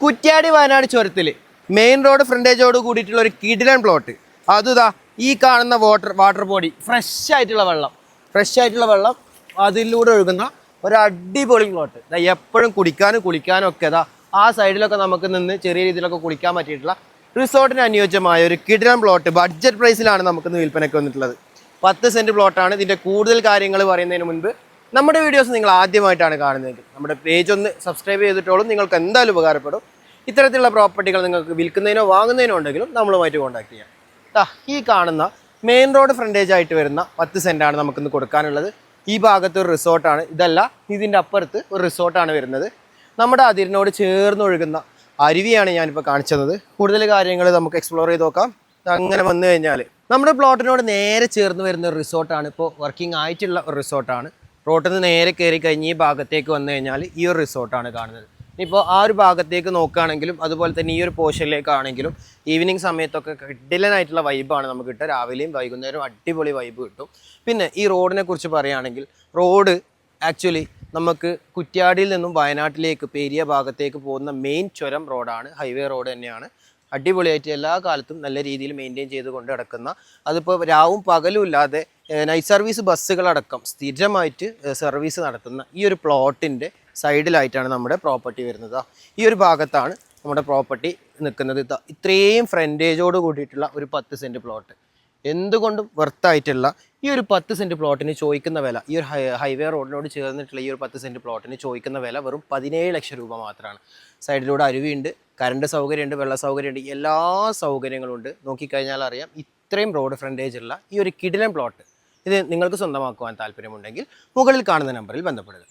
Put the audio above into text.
കുറ്റ്യാടി വയനാട് ചുരത്തിൽ main road ഫ്രണ്ടേജോട് കൂടിയിട്ടുള്ള ഒരു കിടിലൻ പ്ലോട്ട് അതുതാ ഈ കാണുന്ന വാട്ടർ വാട്ടർ ബോഡി ഫ്രഷ് ആയിട്ടുള്ള വെള്ളം. ഫ്രഷ് ആയിട്ടുള്ള വെള്ളം അതിലൂടെ ഒഴുകുന്ന ഒരു അടിപൊളി പ്ലോട്ട് എപ്പോഴും കുടിക്കാനും കുളിക്കാനും ഒക്കെ ഇതാ ആ സൈഡിലൊക്കെ നമുക്ക് നിന്ന് ചെറിയ രീതിയിലൊക്കെ കുളിക്കാൻ പറ്റിയിട്ടുള്ള റിസോർട്ടിന് അനുയോജ്യമായ ഒരു കിടിലൻ പ്ലോട്ട് ബഡ്ജറ്റ് പ്രൈസിലാണ് നമുക്ക് വിൽപ്പനയ്ക്ക് വന്നിട്ടുള്ളത്. പത്ത് സെന്റ് പ്ലോട്ടാണ് ഇതിന്റെ കൂടുതൽ കാര്യങ്ങൾ പറയുന്നതിന് മുൻപ് നമ്മുടെ വീഡിയോസ് നിങ്ങൾ ആദ്യമായിട്ടാണ് കാണുന്നതെങ്കിൽ നമ്മുടെ പേജ് ഒന്ന് സബ്സ്ക്രൈബ് ചെയ്തിട്ടോളും. നിങ്ങൾക്ക് എന്തായാലും ഉപകാരപ്പെടും. ഇത്തരത്തിലുള്ള പ്രോപ്പർട്ടികൾ നിങ്ങൾക്ക് വിൽക്കുന്നതിനോ വാങ്ങുന്നതിനോ ഉണ്ടെങ്കിലും നമ്മളുമായിട്ട് കോൺടാക്ട് ചെയ്യാം. ദാ ഈ കാണുന്ന മെയിൻ റോഡ് ഫ്രണ്ടേജ് ആയിട്ട് വരുന്ന പത്ത് സെന്റാണ് നമുക്കിന്ന് കൊടുക്കാനുള്ളത്. ഈ ഭാഗത്ത് ഒരു റിസോർട്ടാണ് ഇതല്ല ഇതിന്റെ അപ്പുറത്ത് ഒരു റിസോർട്ടാണ് വരുന്നത്. നമ്മുടെ അതിരിനോട് ചേർന്ന് ഒഴുകുന്ന അരുവിയാണ് ഞാനിപ്പോൾ കാണിച്ചത്. കൂടുതൽ കാര്യങ്ങൾ നമുക്ക് എക്സ്പ്ലോർ ചെയ്ത് നോക്കാം. അങ്ങനെ വന്നു കഴിഞ്ഞാൽ നമ്മുടെ പ്ലോട്ടിനോട് നേരെ ചേർന്ന് വരുന്ന ഒരു റിസോർട്ടാണ് ഇപ്പോൾ വർക്കിംഗ് ആയിട്ടുള്ള ഒരു റിസോർട്ടാണ് റോട്ടിൽ നിന്ന് നേരെ കയറി കഴിഞ്ഞ് ഈ ഭാഗത്തേക്ക് വന്നു കഴിഞ്ഞാൽ ഈ ഒരു റിസോർട്ടാണ് കാണുന്നത്. ഇപ്പോൾ ആ ഒരു ഭാഗത്തേക്ക് നോക്കുകയാണെങ്കിലും അതുപോലെ തന്നെ ഈ ഒരു പോർഷനിലേക്കാണെങ്കിലും ഈവനിങ് സമയത്തൊക്കെ കിഡിലനായിട്ടുള്ള വൈബാണ് നമുക്ക് കിട്ടുക. രാവിലെയും വൈകുന്നേരവും അടിപൊളി വൈബ് കിട്ടും. പിന്നെ ഈ റോഡിനെ കുറിച്ച് പറയുകയാണെങ്കിൽ റോഡ് ആക്ച്വലി നമുക്ക് കുറ്റ്യാടിയിൽ നിന്നും വയനാട്ടിലേക്ക് പേരിയ ഭാഗത്തേക്ക് പോകുന്ന മെയിൻ ചുരം റോഡാണ്. ഹൈവേ റോഡ് തന്നെയാണ്. അടിപൊളിയായിട്ട് എല്ലാ കാലത്തും നല്ല രീതിയിൽ മെയിന്റെയിൻ ചെയ്ത് കൊണ്ട് കിടക്കുന്ന അതിപ്പോൾ രാവും പകലും ഇല്ലാതെ നൈറ്റ് സർവീസ് ബസ്സുകളടക്കം സ്ഥിരമായിട്ട് സർവീസ് നടത്തുന്ന ഈ ഒരു പ്ലോട്ടിന്റെ സൈഡിലായിട്ടാണ് നമ്മുടെ പ്രോപ്പർട്ടി വരുന്നത്. ഈ ഒരു ഭാഗത്താണ് നമ്മുടെ പ്രോപ്പർട്ടി നിൽക്കുന്നത്. ഇത്രയും ഫ്രണ്ടേജോട് കൂടിയിട്ടുള്ള ഒരു പത്ത് സെന്റ് പ്ലോട്ട് എന്തുകൊണ്ടും വെർത്തായിട്ടുള്ള ഈ ഒരു പത്ത് സെന്റ് പ്ലോട്ടിന് ചോദിക്കുന്ന വില ഈ ഒരു ഹൈവേ റോഡിനോട് ചേർന്നിട്ടുള്ള ഈ ഒരു പത്ത് സെന്റ് പ്ലോട്ടിന് ചോദിക്കുന്ന വില വെറും പതിനേഴ് ലക്ഷം രൂപ മാത്രമാണ്. സൈഡിലൂടെ അരുവിയുണ്ട് കറണ്ട് സൗകര്യമുണ്ട് വെള്ള സൗകര്യമുണ്ട് എല്ലാ സൗകര്യങ്ങളും ഉണ്ട് നോക്കിക്കഴിഞ്ഞാൽ അറിയാം ഇത്രയും റോഡ് ഫ്രണ്ടേജുള്ള ഈ ഒരു കിടിലൻ പ്ലോട്ട് ഇത് നിങ്ങൾക്ക് സ്വന്തമാക്കുവാൻ താല്പര്യമുണ്ടെങ്കിൽ മുകളിൽ കാണുന്ന നമ്പറിൽ ബന്ധപ്പെടുക.